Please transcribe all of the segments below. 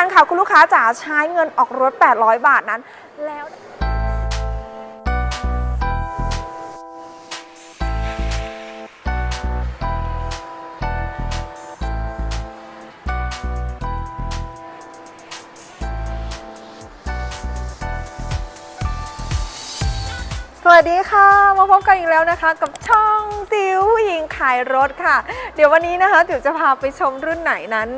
คัญค่ะคุณลูกค้าจ๋าใช้เงินออกรถ 800 บาทนั้น แล้ว สวัสดีค่ะ มาพบกันอีกแล้วนะคะ กับช่องติวผู้หญิงขายรถค่ะ เดี๋ยววันนี้นะคะติ๋วจะพาไปชมรุ่นไหนนั้น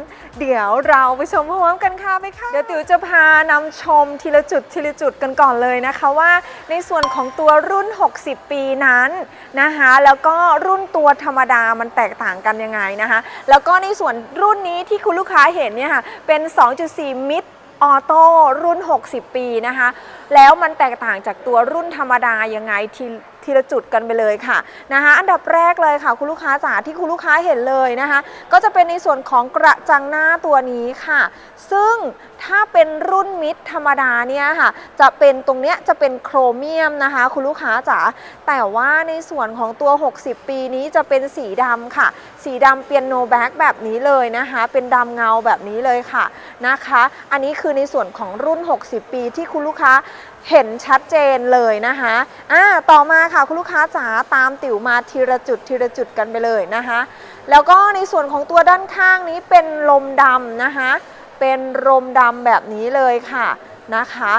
เดี๋ยวเราไปชมพร้อมกันค่ะไปค่ะเดี๋ยวติ๋วจะพานำชมทีละจุดทีละจุดกันก่อนเลยนะคะว่า ในส่วนของตัวรุ่น 60 ปีนั้นนะคะ แล้วก็รุ่นตัวธรรมดามันแตกต่างกันยังไงนะคะ แล้วก็ในส่วนรุ่นนี้ที่คุณลูกค้าเห็นเนี่ยค่ะเป็น 2.4 มิตร ออโต้รุ่น 60 ปีนะคะ แล้วมันแตกต่างจากตัวรุ่นธรรมดายังไงที ทีละจุดกันไปเลยค่ะนะคะ อันดับแรกเลยค่ะ คุณลูกค้าจ๋าที่คุณลูกค้าเห็นเลยนะคะ ก็จะเป็นในส่วนของกระจังหน้าตัวนี้ค่ะ ซึ่งถ้าเป็นรุ่นมิดธรรมดาเนี่ยค่ะ จะเป็นตรงเนี้ยจะเป็นโครเมียมนะคะ คุณลูกค้าจ๋าแต่ว่าในส่วนของตัว 60 ปีนี้จะเป็นสีดำค่ะ สีดำเปียโนแบ็กแบบนี้เลยนะคะ เป็นดำเงาแบบนี้เลยค่ะนะคะ อันนี้คือในส่วนของรุ่น 60 ปีที่คุณลูกค้า เห็นชัดเจนเลยนะคะอ่าต่อมาค่ะคุณลูกค้าจ๋าตามติ๋วมาทีละจุดทีละจุดกันไปเลยนะคะ แล้วก็ในส่วนของตัวด้านข้างนี้เป็นลมดำนะคะ เป็นลมดำแบบนี้เลยค่ะนะคะ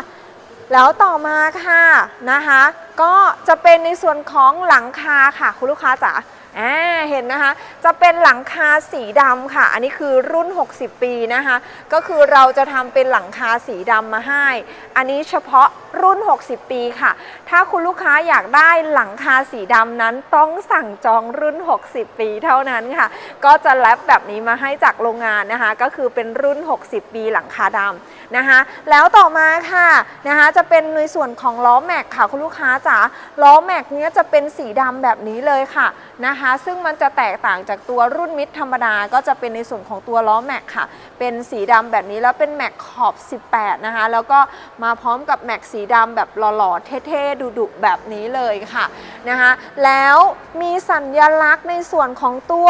แล้วต่อมาค่ะนะคะ ก็จะเป็นในส่วนของหลังคาค่ะคุณลูกค้าจ๋า อ่าเห็นนะคะ จะเป็นหลังคาสีดำค่ะ อันนี้คือรุ่น 60 ปีนะคะ ก็คือเราจะทำเป็นหลังคาสีดำมาให้ อันนี้เฉพาะรุ่น 60 ปีค่ะ ถ้าคุณลูกค้าอยากได้หลังคาสีดำนั้นต้องสั่งจองรุ่น 60 ปีเท่านั้นค่ะ ก็จะแรปแบบนี้มาให้จากโรงงานนะคะ ก็คือเป็นรุ่น 60 ปีหลังคาดำนะคะ แล้วต่อมาค่ะนะคะ จะเป็นในส่วนของล้อแม็กค่ะ คุณลูกค้าจ๋าล้อแม็กเนี้ยจะเป็นสีดำแบบนี้เลยค่ะนะคะซึ่งมันจะแตกต่างจากตัวรุ่นมิดธรรมดา ก็จะเป็นในส่วนของตัวล้อแม็กค่ะ เป็นสีดำแบบนี้แล้วเป็นแม็กขอบ 18 นะคะ แล้วก็มาพร้อมกับแม็กสีดำแบบหล่อๆ เท่ๆ ดุๆ แบบนี้เลยค่ะนะคะแล้วมีสัญลักษณ์ในส่วนของตัว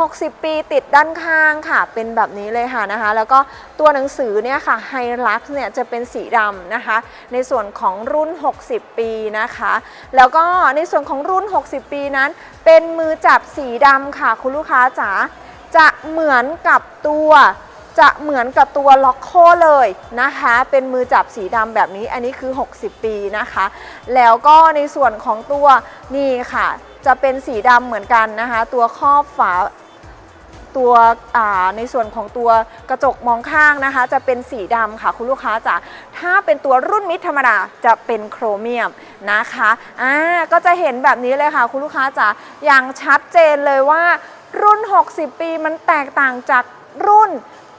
60 ปีติดด้านข้างค่ะ เป็นแบบนี้เลยค่ะนะคะ แล้วก็ตัวหนังสือเนี่ยค่ะไฮลักซ์เนี่ยจะเป็นสีดำนะคะ ในส่วนของรุ่น 60 ปีนะคะ แล้วก็ในส่วนของรุ่น 60 ปีนั้น เป็นมือจับสีดำค่ะ คุณลูกค้าจ๋าจะเหมือนกับตัวจะเหมือนกับตัวล็อกโคเลยนะคะ เป็นมือจับสีดำแบบนี้ อันนี้คือ 60 ปีนะคะ แล้วก็ในส่วนของตัวนี่ค่ะ จะเป็นสีดำเหมือนกันนะคะ ตัวครอบฝา ตัวในส่วนของตัวกระจกมองข้างนะคะ จะเป็นสีดำค่ะคุณลูกค้าจ๋าถ้าเป็นตัวรุ่นมิดธรรมดาจะเป็นโครเมียมนะคะอ่าก็จะเห็นแบบนี้เลยค่ะคุณลูกค้าจ๋าอย่างชัดเจนเลยว่ารุ่น 60 ปีมันแตกต่างจากรุ่น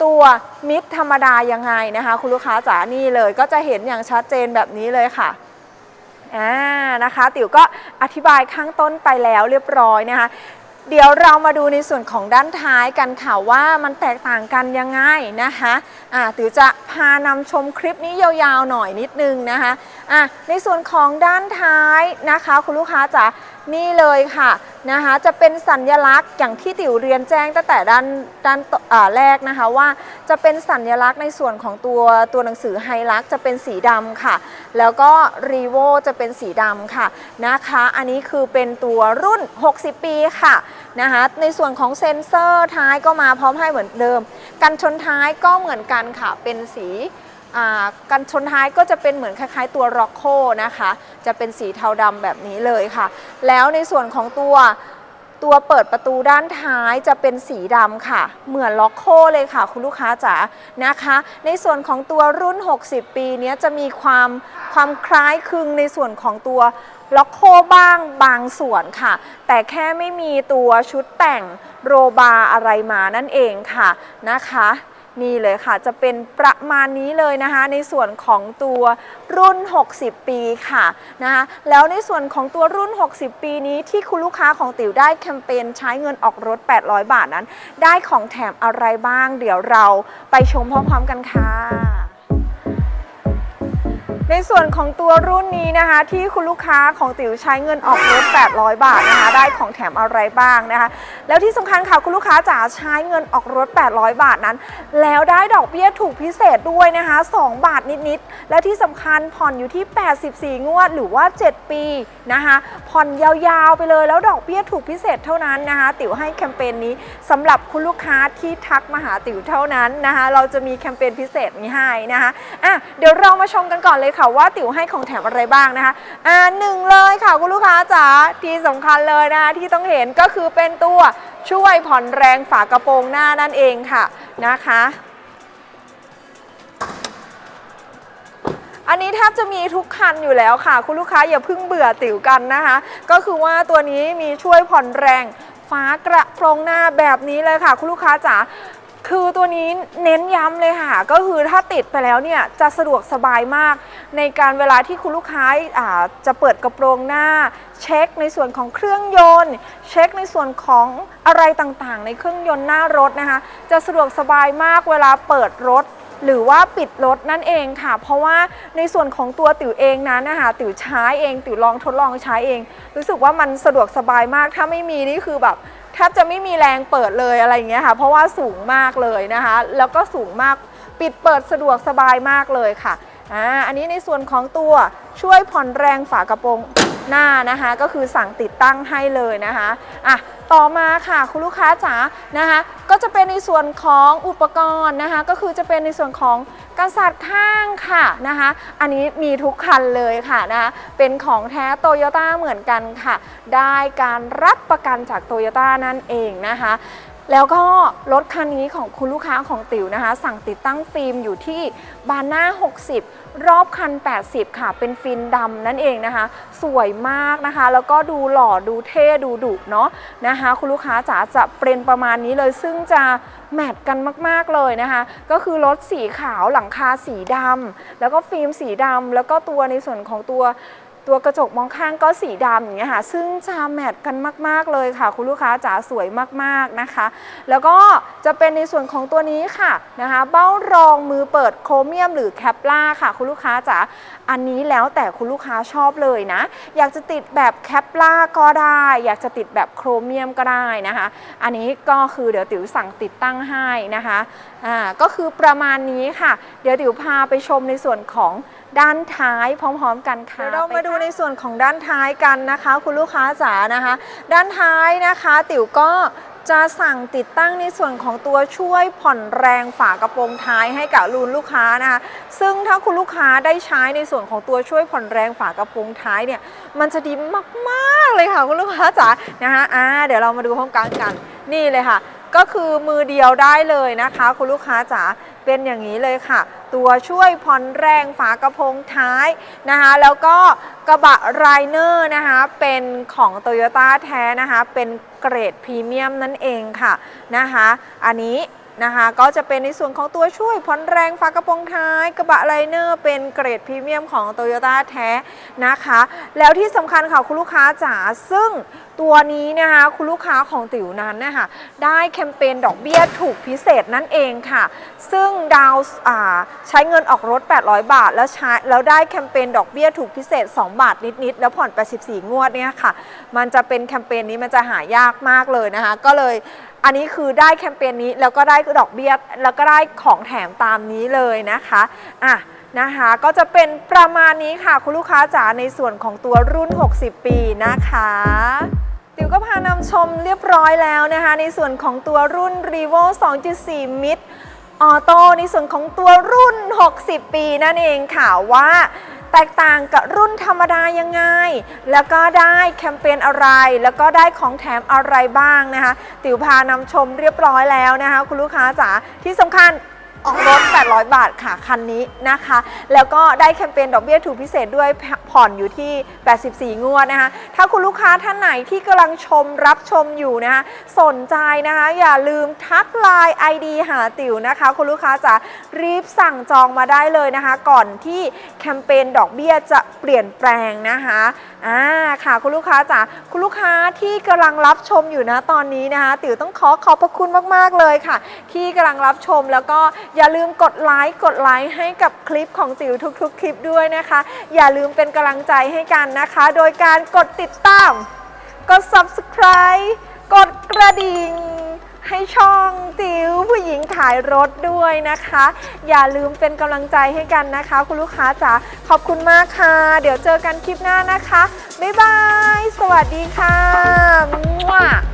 ตัวมิดธรรมดายังไงนะคะ คุณลูกค้าจ๋านี่เลย ก็จะเห็นอย่างชัดเจนแบบนี้เลยค่ะอ่านะคะ ติ๋วก็อธิบายข้างต้นไปแล้วเรียบร้อยนะคะ เดี๋ยวเรามาดูในส่วนของด้านท้ายกันค่ะว่ามันแตกต่างกันยังไงนะคะอ่าตือจะพานำชมคลิปนี้ยาวๆหน่อยนิดนึงนะคะอ่าในส่วนของด้านท้ายนะคะ คุณลูกค้าจะ นี่เลยค่ะนะคะจะเป็นสัญลักษณ์อย่างที่ติ๋วเรียนแจ้งตั้งแต่ด้านด้านแรกนะคะว่าจะเป็นสัญลักษณ์ในส่วนของตัวตัวหนังสือไฮลักจะเป็นสีดำค่ะ แล้วก็รีโวจะเป็นสีดำค่ะนะคะ อันนี้คือเป็นตัวรุ่น 60 ปีค่ะนะคะในส่วนของเซ็นเซอร์ท้ายก็มาพร้อมให้เหมือนเดิม กันชนท้ายก็เหมือนกันค่ะเป็นสี กันชนท้ายก็จะเป็นเหมือนคล้ายๆตัวร็อกโคนะคะ จะเป็นสีเทาดำแบบนี้เลยค่ะ แล้วในส่วนของตัวตัวเปิดประตูด้านท้ายจะเป็นสีดำค่ะ เหมือนล็อกโคเลยค่ะ คุณลูกค้าจ๋านะคะ ในส่วนของตัวรุ่น 60 ปีนี้จะมีความความคล้ายคลึงในส่วนของตัวล็อกโคบ้างบางส่วนค่ะ แต่แค่ไม่มีตัวชุดแต่งโรบาอะไรมานั่นเองค่ะนะคะ นี่เลยค่ะจะเป็นประมาณนี้เลยนะคะ ในส่วนของตัวรุ่น 60 ปีค่ะนะคะแล้วในส่วนของตัวรุ่น 60 ปีนี้ที่คุณลูกค้าของติ๋วได้แคมเปญใช้เงินออกรถ 800 บาทนั้น ได้ของแถมอะไรบ้าง เดี๋ยวเราไปชมพร้อมๆกันค่ะ ในส่วนของตัวรุ่นนี้นะคะ ที่คุณลูกค้าของติ๋วใช้เงินออกรถ 800 บาทนะคะ ได้ของแถมอะไรบ้างนะคะ แล้วที่สำคัญค่ะคุณลูกค้าจ๋าใช้เงินออกรถ 800 บาทนั้น แล้วได้ดอกเบี้ยถูกพิเศษด้วยนะคะ 2 บาทนิดๆ และที่สำคัญผ่อนอยู่ที่ 84 งวดหรือว่า 7 ปีนะคะ ผ่อนยาวๆไปเลยแล้วดอกเบี้ยถูกพิเศษเท่านั้นนะคะ ติ๋วให้แคมเปญนี้สำหรับคุณลูกค้าที่ทักมาหาติ๋วเท่านั้นนะคะ เราจะมีแคมเปญพิเศษนี้ให้นะคะอะเดี๋ยวเรามาชมกันก่อนเลยค่ะว่าติ๋วให้ของแถมอะไรบ้างนะคะอ่าหนึ่งเลยค่ะคุณลูกค้าจ๋าที่สำคัญเลยนะคะที่ต้องเห็นก็คือเป็นตัวช่วยผ่อนแรงฝากระโปรงหน้านั่นเองค่ะนะคะอันนี้แทบจะมีทุกคันอยู่แล้วค่ะ คุณลูกค้าอย่าเพิ่งเบื่อติ๋วกันนะคะ ก็คือว่าตัวนี้มีช่วยผ่อนแรงฟ้ากระโปรงหน้าแบบนี้เลยค่ะ คุณลูกค้าจ๋าคือตัวนี้เน้นย้ำเลยค่ะ ก็คือถ้าติดไปแล้วเนี่ยจะสะดวกสบายมาก ในการเวลาที่คุณลูกค้าอ่าจะเปิดกระโปรงหน้า เช็คในส่วนของเครื่องยนต์ เช็คในส่วนของอะไรต่างๆ ในเครื่องยนต์หน้ารถนะคะ จะสะดวกสบายมากเวลาเปิดรถหรือว่าปิดรถนั่นเองค่ะ เพราะว่าในส่วนของตัวติ๋วเองนั้นนะคะติ๋วใช้เองติ๋วลองทดลองใช้เอง รู้สึกว่ามันสะดวกสบายมากถ้าไม่มีนี่คือแบบแทบจะไม่มีแรงเปิดเลยอะไรอย่างเงี้ยค่ะ เพราะว่าสูงมากเลยนะคะ แล้วก็สูงมากปิดเปิดสะดวกสบายมากเลยค่ะ อ่าอันนี้ในส่วนของตัวช่วยผ่อนแรงฝากระโปรงหน้านะคะ ก็คือสั่งติดตั้งให้เลยนะคะอะต่อมาค่ะคุณลูกค้าจ๋านะคะก็จะเป็นในส่วนของอุปกรณ์นะคะ ก็คือจะเป็นในส่วนของกันศาสตร์ข้างค่ะนะคะ อันนี้มีทุกคันเลยค่ะนะคะเป็นของแท้โตโยต้าเหมือนกันค่ะ ได้การรับประกันจากโตโยต้านั่นเองนะคะ แล้วก็รถคันนี้ของคุณลูกค้าของติ๋วนะคะ สั่งติดตั้งฟิล์มอยู่ที่บานหน้า 60 รอบคัน 80 ค่ะ เป็นฟิล์มดำนั่นเองนะคะ สวยมากนะคะ แล้วก็ดูหล่อดูเท่ดูดุเนาะนะคะ คุณลูกค้าจ๋าจะเป็นประมาณนี้เลย ซึ่งจะแมทกันมากๆเลยนะคะ ก็คือรถสีขาวหลังคาสีดำแล้วก็ฟิล์มสีดำแล้วก็ตัวในส่วนของตัว ตัวกระจกมองข้างก็สีดำอย่างเงี้ยค่ะ ซึ่งจะแมทกันมาก ๆ เลยค่ะ คุณลูกค้าจ๋าสวยมากๆนะคะ แล้วก็จะเป็นในส่วนของตัวนี้ค่ะนะคะ เบ้ารองมือเปิดโครเมียมหรือแคปล่าค่ะ คุณลูกค้าจ๋าอันนี้แล้วแต่คุณลูกค้าชอบเลยนะ อยากจะติดแบบแคปล่าก็ได้ อยากจะติดแบบโครเมียมก็ได้นะคะ อันนี้ก็คือเดี๋ยวติ๋วสั่งติดตั้งให้นะคะอ่าก็คือประมาณนี้ค่ะ เดี๋ยวติ๋วพาไปชมในส่วนของ ด้านท้ายพร้อม ๆ กันค่ะเดี๋ยวเรามาดูในส่วนของด้านท้ายกันนะคะ คุณลูกค้าจ๋านะคะ ด้านท้ายนะคะ ติ๋วก็จะสั่งติดตั้งในส่วนของตัวช่วยผ่อนแรงฝากระโปรงท้ายให้กับรูนลูกค้านะคะ ซึ่งถ้าคุณลูกค้าได้ใช้ในส่วนของตัวช่วยผ่อนแรงฝากระโปรงท้ายเนี่ย มันจะดีมากๆเลยค่ะคุณลูกค้าจ๋านะคะอ่าเดี๋ยวเรามาดูพร้อมกันกันนี่เลยค่ะ ก็คือมือเดียวได้เลยนะคะ คุณลูกค้าจ๋าเป็นอย่างนี้เลยค่ะ ตัวช่วยผ่อนแรงฝากระโปรงท้ายนะคะแล้วก็กระบะไรเนอร์นะคะเป็นของ t o y ยต้แท้นะคะเป็นเกรดพรีเมียมนั่นเองค่ะนะคะอันนี้ นะคะ ก็จะเป็นในส่วนของตัวช่วยผ่อนแรงฝากระโปรงท้าย กระบะไรเนอร์เป็นเกรดพรีเมียมของ t o y ยต้แท้นะคะ แล้วที่สำคัญค่ะคุณลูกค้าจ๋าซึ่งตัวนี้นะคะคุณลูกค้าของติ๋วนั้นนะคะได้แคมเปญดอกเบี้ยถูกพิเศษนั่นเองค่ะ ซึ่งดาวใช้เงินออกรถ 800 บาท แล้วใช้แล้วได้แคมเปญดอกเบี้ยถูกพิเศษ 2 บาทนิด ๆ แล้วผ่อน 84 งวดเนี่ยค่ะ มันจะเป็นแคมเปญนี้มันจะหายากมากเลยนะคะ ก็เลย อันนี้คือได้แคมเปญนี้แล้วก็ได้ดอกเบี้ยแล้วก็ได้ของแถมตามนี้เลยนะคะอะนะคะก็จะเป็นประมาณนี้ค่ะคุณลูกค้าจ๋าในส่วนของตัวรุ่น 60 ปีนะคะติ๋วก็พานำชมเรียบร้อยแล้วนะคะ ในส่วนของตัวรุ่น r e v o 2.4 Mid ออโต้ในส่วนของตัวรุ่น 60 ปีนั่นเองค่ะว่า แตกต่างกับรุ่นธรรมดายังไง แล้วก็ได้แคมเปญอะไร แล้วก็ได้ของแถมอะไรบ้างนะคะ ติ๋วพานำชมเรียบร้อยแล้วนะคะ คุณลูกค้าจ๋าที่สำคัญ ออกรถ 800 บาทค่ะ คันนี้นะคะ แล้วก็ได้แคมเปญดอกเบี้ยถูกพิเศษด้วยผ่อนอยู่ที่ 84 งวดนะคะ ถ้าคุณลูกค้าท่านไหนที่กำลังชมรับชมอยู่นะคะ สนใจนะคะ อย่าลืมทักไลน์ ID หาติ๋วนะคะ คุณลูกค้าจะรีบสั่งจองมาได้เลยนะคะ ก่อนที่แคมเปญดอกเบี้ยจะเปลี่ยนแปลงนะคะ อ่าค่ะคุณลูกค้าจ๋าคุณลูกค้าที่กำลังรับชมอยู่นะตอนนี้นะคะ ติ๋วต้องขอขอบพระคุณมากๆเลยค่ะ ที่กำลังรับชมแล้วก็อย่าลืมกดไลค์กดไลค์ให้กับคลิปของจิ๋วทุกๆ คลิปด้วยนะคะ อย่าลืมเป็นกำลังใจให้กันนะคะ โดยการกดติดตาม กด subscribe กดกระดิ่ง ให้ช่องติวผู้หญิงขายรถด้วยนะคะ อย่าลืมเป็นกำลังใจให้กันนะคะ คุณลูกค้าจ๋าขอบคุณมากค่ะ เดี๋ยวเจอกันคลิปหน้านะคะ บ๊ายบาย สวัสดีค่ะ